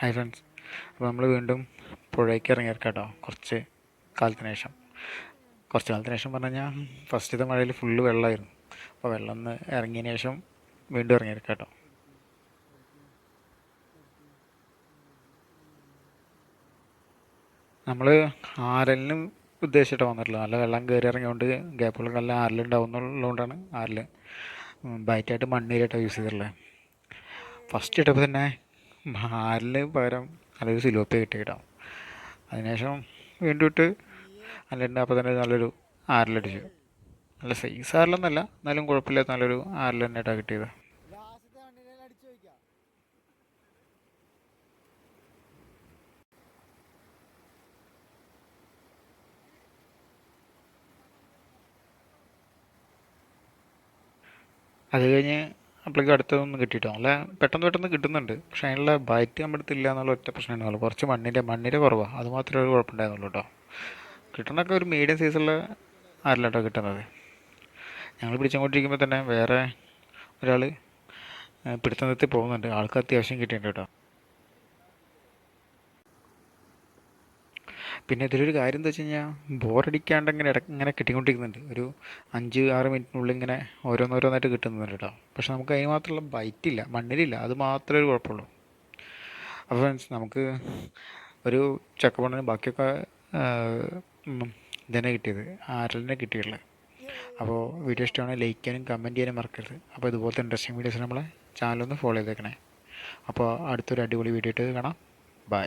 Hi friends അപ്പോൾ നമ്മൾ വീണ്ടും പുഴയ്ക്ക് ഇറങ്ങിയിരിക്കാം കേട്ടോ കുറച്ച് കാലത്തിന് ശേഷം. കുറച്ച് കാലത്തിന് ശേഷം പറഞ്ഞു കഴിഞ്ഞാൽ ഫസ്റ്റത്തെ മഴയിൽ ഫുള്ള് വെള്ളമായിരുന്നു അപ്പോൾ വെള്ളം ഒന്ന് ഇറങ്ങിയതിന് ശേഷം വീണ്ടും ഇറങ്ങിയിരിക്കാം കേട്ടോ നമ്മൾ ആരലിനും ഉദ്ദേശിച്ചിട്ട് വന്നിട്ടില്ല നല്ല വെള്ളം കയറി ഇറങ്ങിയോണ്ട് ഗ്യാപ്പുള്ള നല്ല ആരലുണ്ടാവുന്നുള്ളതുകൊണ്ടാണ് ആരൽ ബൈറ്റായിട്ട് മണ്ണീരായിട്ടാണ് യൂസ് ചെയ്തിട്ടുള്ളത് ഫസ്റ്റ് ഇട്ടപ്പോൾ തന്നെ ആരലിന് പകരം നല്ലൊരു സിലോപ്പി കിട്ടി കേട്ടോ അതിനുശേഷം വീണ്ടും ഇട്ട് അല്ലെന്റെ അപ്പം തന്നെ നല്ലൊരു ആരലടിച്ചു നല്ല സൈസ് ആരലൊന്നല്ല എന്നാലും കുഴപ്പമില്ലാത്ത നല്ലൊരു ആരൽ തന്നെ ആയിട്ടാണ് കിട്ടിയത്. അത് കഴിഞ്ഞ് അപ്പോഴേക്കും അടുത്തതൊന്നും കിട്ടിയിട്ടോ? നല്ല പെട്ടെന്ന് പെട്ടെന്ന് കിട്ടുന്നുണ്ട്. പക്ഷേ അതിനുള്ള ബൈറ്റ് നമ്മുടെ അടുത്ത് ഇല്ല എന്നുള്ള ഒറ്റ പ്രശ്നമേ ഉള്ളൂ കുറച്ച് മണ്ണിന്റെ മണ്ണിന്റെ കുറവാണ് അത് മാത്രമേ ഒരു കുഴപ്പമുണ്ടായിരുന്നുള്ളൂ കേട്ടോ. കിട്ടണൊക്കെ ഒരു മീഡിയം സൈസുള്ള ആരിലാട്ടോ കിട്ടുന്നത്. ഞങ്ങൾ പിടിച്ചുകൊണ്ടിരിക്കുമ്പോൾ തന്നെ വേറെ ഒരാൾ പിടുത്തം നിർത്തി പോകുന്നുണ്ട്. ആൾക്ക് അത്യാവശ്യം കിട്ടിയിട്ടുണ്ട് കേട്ടോ. പിന്നെ ഇതിലൊരു കാര്യം എന്താ വെച്ച് കഴിഞ്ഞാൽ ബോറടിക്കാണ്ട് ഇങ്ങനെ ഇടയ്ക്ക് ഇങ്ങനെ കിട്ടിക്കൊണ്ടിരിക്കുന്നുണ്ട്. ഒരു അഞ്ച് ആറ് മിനിറ്റിനുള്ളിൽ ഇങ്ങനെ ഓരോന്നോരോന്നായിട്ട് കിട്ടുന്നുണ്ട് കേട്ടോ. പക്ഷെ നമുക്ക് അതിന് മാത്രമുള്ള ബൈറ്റില്ല മണ്ണിലില്ല. അത് മാത്രമേ ഒരു കുഴപ്പമുള്ളൂ. അപ്പോൾ ഫ്രണ്ട്സ് നമുക്ക് ഒരു ചക്കപ്പണ്ണിന് ബാക്കിയൊക്കെ ഇതന്നെ കിട്ടിയത്. ആരലിനെ കിട്ടിയിട്ടുള്ളത് അപ്പോൾ വീഡിയോ ഇഷ്ടമാണെങ്കിൽ ലൈക്ക് ചെയ്യാനും കമന്റ് ചെയ്യാനും മറക്കരുത്. അപ്പോൾ ഇതുപോലത്തെ ഇൻട്രസ്റ്റിംഗ് വീഡിയോസ് നമ്മളെ ചാനലൊന്ന് ഫോളോ ചെയ്തേക്കണേ. അപ്പോൾ അടുത്തൊരു അടിപൊളി വീഡിയോ ഇട്ട് കാണാം. ബൈ